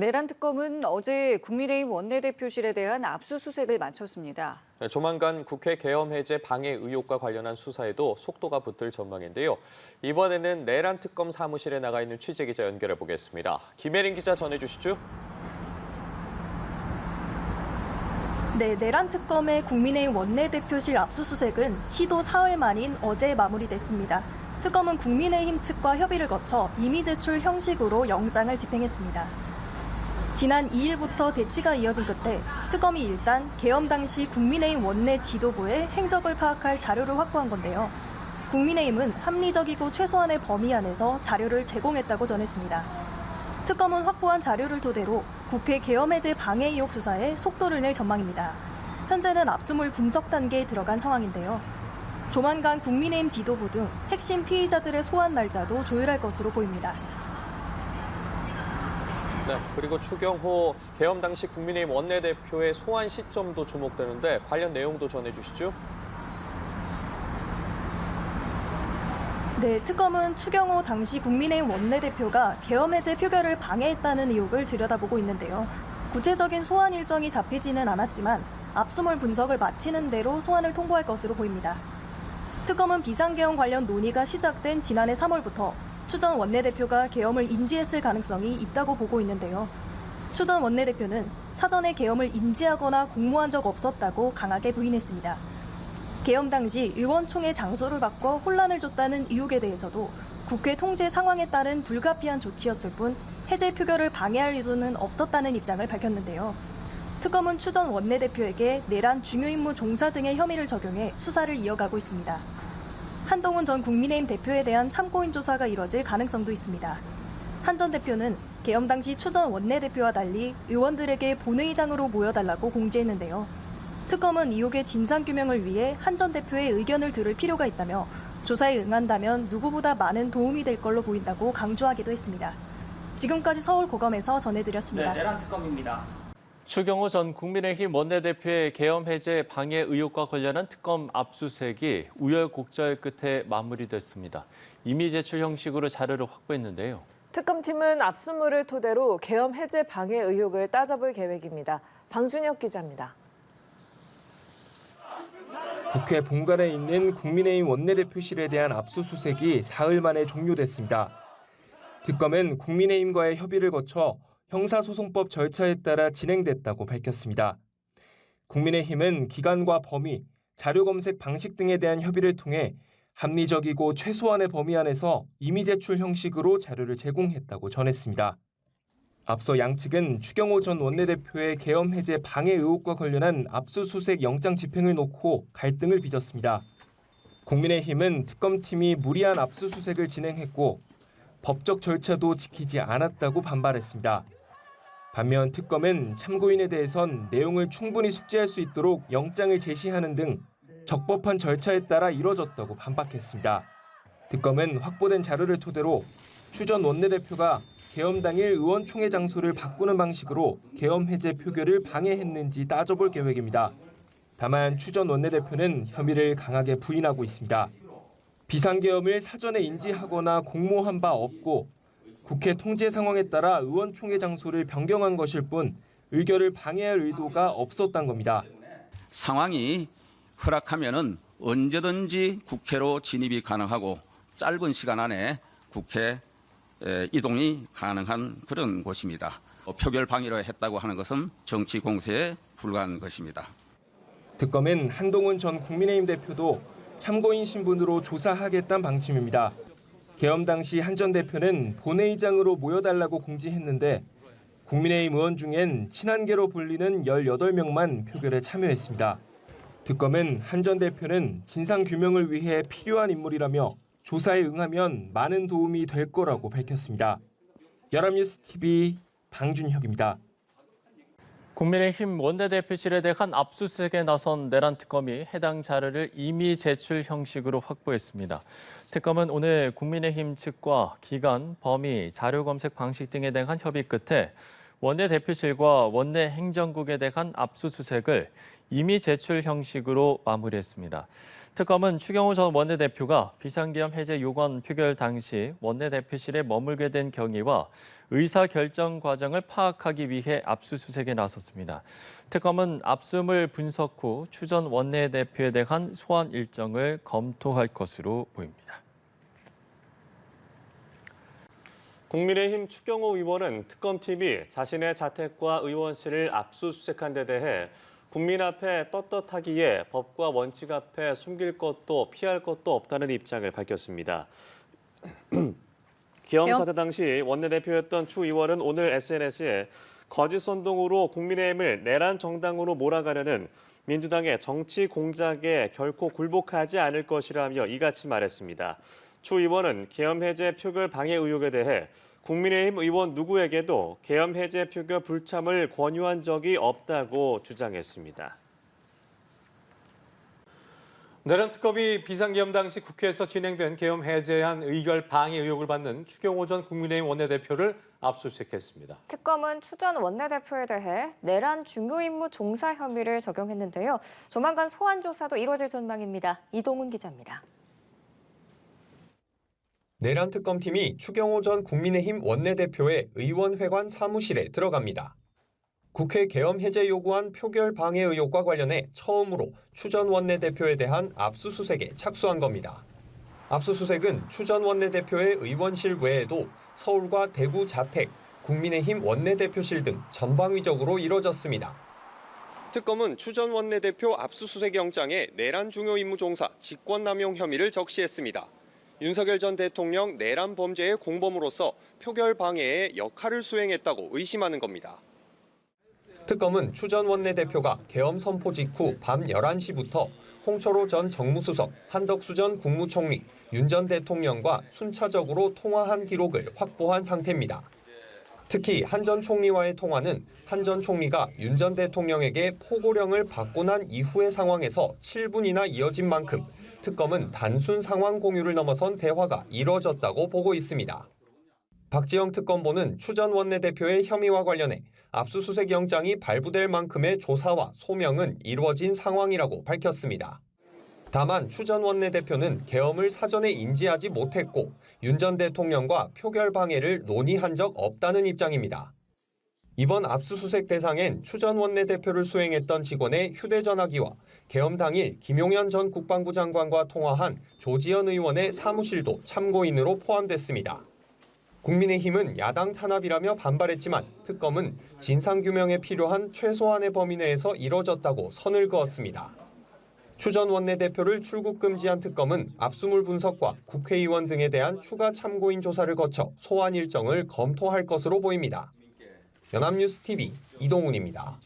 내란 특검은 어제 국민의힘 원내대표실에 대한 압수수색을 마쳤습니다. 네, 조만간 국회 개엄 해제 방해 의혹과 관련한 수사에도 속도가 붙을 전망인데요. 이번에는 내란 특검 사무실에 나가 있는 취재 기자 연결해 보겠습니다. 김혜린 기자 전해 주시죠. 네, 내란 특검의 국민의힘 원내대표실 압수수색은 시도 사흘 만인 어제 마무리됐습니다. 특검은 국민의힘 측과 협의를 거쳐 이미 제출 형식으로 영장을 집행했습니다. 지난 2일부터 대치가 이어진 끝에 특검이 일단 개엄 당시 국민의힘 원내 지도부의 행적을 파악할 자료를 확보한 건데요. 국민의힘은 합리적이고 최소한의 범위 안에서 자료를 제공했다고 전했습니다. 특검은 확보한 자료를 토대로 국회 개엄 해제 방해 의혹 수사에 속도를 낼 전망입니다. 현재는 압수물 분석 단계에 들어간 상황인데요. 조만간 국민의힘 지도부 등 핵심 피의자들의 소환 날짜도 조율할 것으로 보입니다. 네, 그리고 추경호 개엄 당시 국민의힘 원내대표의 소환 시점도 주목되는데 관련 내용도 전해주시죠. 네, 특검은 추경호 당시 국민의힘 원내대표가 계엄 해제 표결을 방해했다는 의혹을 들여다보고 있는데요. 구체적인 소환 일정이 잡히지는 않았지만 압수물 분석을 마치는 대로 소환을 통보할 것으로 보입니다. 특검은 비상계엄 관련 논의가 시작된 지난해 3월부터 추전 원내대표가 계엄을 인지했을 가능성이 있다고 보고 있는데요. 추전 원내대표는 사전에 계엄을 인지하거나 공모한 적 없었다고 강하게 부인했습니다. 계엄 당시 의원총회 장소를 바꿔 혼란을 줬다는 의혹에 대해서도 국회 통제 상황에 따른 불가피한 조치였을 뿐 해제 표결을 방해할 의도는 없었다는 입장을 밝혔는데요. 특검은 추 전 원내대표에게 내란 중요 임무 종사 등의 혐의를 적용해 수사를 이어가고 있습니다. 한동훈 전 국민의힘 대표에 대한 참고인 조사가 이뤄질 가능성도 있습니다. 한 전 대표는 계엄 당시 추전 원내대표와 달리 의원들에게 본회의장으로 모여달라고 공지했는데요. 특검은 의혹의 진상규명을 위해 한 전 대표의 의견을 들을 필요가 있다며 조사에 응한다면 누구보다 많은 도움이 될 걸로 보인다고 강조하기도 했습니다. 지금까지 서울고검에서 전해드렸습니다. 네, 내란 특검입니다. 추경호 전 국민의힘 원내대표의 계엄 해제 방해 의혹과 관련한 특검 압수수색이 우여곡절 끝에 마무리됐습니다. 이미 제출 형식으로 자료를 확보했는데요. 특검팀은 압수물을 토대로 계엄 해제 방해 의혹을 따져볼 계획입니다. 방준혁 기자입니다. 국회 본관에 있는 국민의힘 원내대표실에 대한 압수수색이 사흘 만에 종료됐습니다. 특검은 국민의힘과의 협의를 거쳐 형사소송법 절차에 따라 진행됐다고 밝혔습니다. 국민의힘은 기간과 범위, 자료 검색 방식 등에 대한 협의를 통해 합리적이고 최소한의 범위 안에서 이미 제출 형식으로 자료를 제공했다고 전했습니다. 앞서 양측은 추경호 전 원내대표의 계엄 해제 방해 의혹과 관련한 압수수색 영장 집행을 놓고 갈등을 빚었습니다. 국민의힘은 특검팀이 무리한 압수수색을 진행했고 법적 절차도 지키지 않았다고 반발했습니다. 반면 특검은 참고인에 대해선 내용을 충분히 숙지할 수 있도록 영장을 제시하는 등 적법한 절차에 따라 이뤄졌다고 반박했습니다. 특검은 확보된 자료를 토대로 추전 원내대표가 계엄 당일 의원총회 장소를 바꾸는 방식으로 계엄 해제 표결을 방해했는지 따져볼 계획입니다. 다만 추전 원내대표는 혐의를 강하게 부인하고 있습니다. 비상계엄을 사전에 인지하거나 공모한 바 없고 국회 통제 상황에 따라 의원총회 장소를 변경한 것일 뿐 의결을 방해할 의도가 없었던 겁니다. 상황이 허락하면은 언제든지 국회로 진입이 가능하고 짧은 시간 안에 국회 에, 이동이 가능한 그런 곳입니다. 어, 표결 방해로 했다고 하는 것은 정치 공세에 불과한 것입니다. 특검은 한동훈 전 국민의힘 대표도 참고인 신분으로 조사하겠다는 방침입니다. 계엄 당시 한 전 대표는 본회의장으로 모여달라고 공지했는데 국민의힘 의원 중엔 친한계로 불리는 18명만 표결에 참여했습니다. 특검은 한 전 대표는 진상 규명을 위해 필요한 인물이라며 조사에 응하면 많은 도움이 될 거라고 밝혔습니다. 연합뉴스 TV 방준혁입니다. 국민의힘 원내대표실에 대한 압수수색에 나선 내란 특검이 해당 자료를 이미 제출 형식으로 확보했습니다. 특검은 오늘 국민의힘 측과 기간, 범위, 자료 검색 방식 등에 대한 협의 끝에 원내대표실과 원내 행정국에 대한 압수수색을 임의 제출 형식으로 마무리했습니다. 특검은 추경호 전 원내대표가 비상계엄 해제 요구안 표결 당시 원내대표실에 머물게 된 경위와 의사 결정 과정을 파악하기 위해 압수수색에 나섰습니다. 특검은 압수물 분석 후 추 전 원내대표에 대한 소환 일정을 검토할 것으로 보입니다. 국민의힘 추경호 의원은 특검팀이 자신의 자택과 의원실을 압수수색한 데 대해 국민 앞에 떳떳하기에 법과 원칙 앞에 숨길 것도 피할 것도 없다는 입장을 밝혔습니다. 기엄 사태 당시 원내대표였던 추 의원은 오늘 SNS에 거짓 선동으로 국민의힘을 내란 정당으로 몰아가려는 민주당의 정치 공작에 결코 굴복하지 않을 것이라며 이같이 말했습니다. 추 의원은 계엄 해제 표결 방해 의혹에 대해 국민의힘 의원 누구에게도 계엄 해제 표결 불참을 권유한 적이 없다고 주장했습니다. 내란 특검이 비상계엄 당시 국회에서 진행된 계엄 해제안 의결 방해 의혹을 받는 추경호 전 국민의힘 원내대표를 압수수색했습니다. 특검은 추 전 원내대표에 대해 내란 중요 임무 종사 혐의를 적용했는데요. 조만간 소환 조사도 이뤄질 전망입니다. 이동훈 기자입니다. 내란 특검팀이 추경호 전 국민의힘 원내대표의 의원회관 사무실에 들어갑니다. 국회 계엄 해제 요구안 표결 방해 의혹과 관련해 처음으로 추 전 원내대표에 대한 압수수색에 착수한 겁니다. 압수수색은 추 전 원내대표의 의원실 외에도 서울과 대구 자택, 국민의힘 원내대표실 등 전방위적으로 이뤄졌습니다. 특검은 추 전 원내대표 압수수색 영장에 내란 중요 임무 종사 직권남용 혐의를 적시했습니다. 윤석열 전 대통령 내란 범죄의 공범으로서 표결 방해에 역할을 수행했다고 의심하는 겁니다. 특검은 추 전 원내대표가 계엄 선포 직후 밤 11시부터 홍철호 전 정무수석, 한덕수 전 국무총리, 윤 전 대통령과 순차적으로 통화한 기록을 확보한 상태입니다. 특히 한 전 총리와의 통화는 한 전 총리가 윤 전 대통령에게 포고령을 받고 난 이후의 상황에서 7분이나 이어진 만큼 특검은 단순 상황 공유를 넘어선 대화가 이뤄졌다고 보고 있습니다. 박지영 특검보는 추 전 원내대표의 혐의와 관련해 압수수색 영장이 발부될 만큼의 조사와 소명은 이루어진 상황이라고 밝혔습니다. 다만 추 전 원내대표는 계엄을 사전에 인지하지 못했고 윤 전 대통령과 표결 방해를 논의한 적 없다는 입장입니다. 이번 압수수색 대상엔 추 전 원내대표를 수행했던 직원의 휴대전화기와 계엄 당일 김용현 전 국방부 장관과 통화한 조지현 의원의 사무실도 참고인으로 포함됐습니다. 국민의힘은 야당 탄압이라며 반발했지만 특검은 진상규명에 필요한 최소한의 범위 내에서 이뤄졌다고 선을 그었습니다. 추 전 원내대표를 출국 금지한 특검은 압수물 분석과 국회의원 등에 대한 추가 참고인 조사를 거쳐 소환 일정을 검토할 것으로 보입니다. 연합뉴스 TV 이동훈입니다.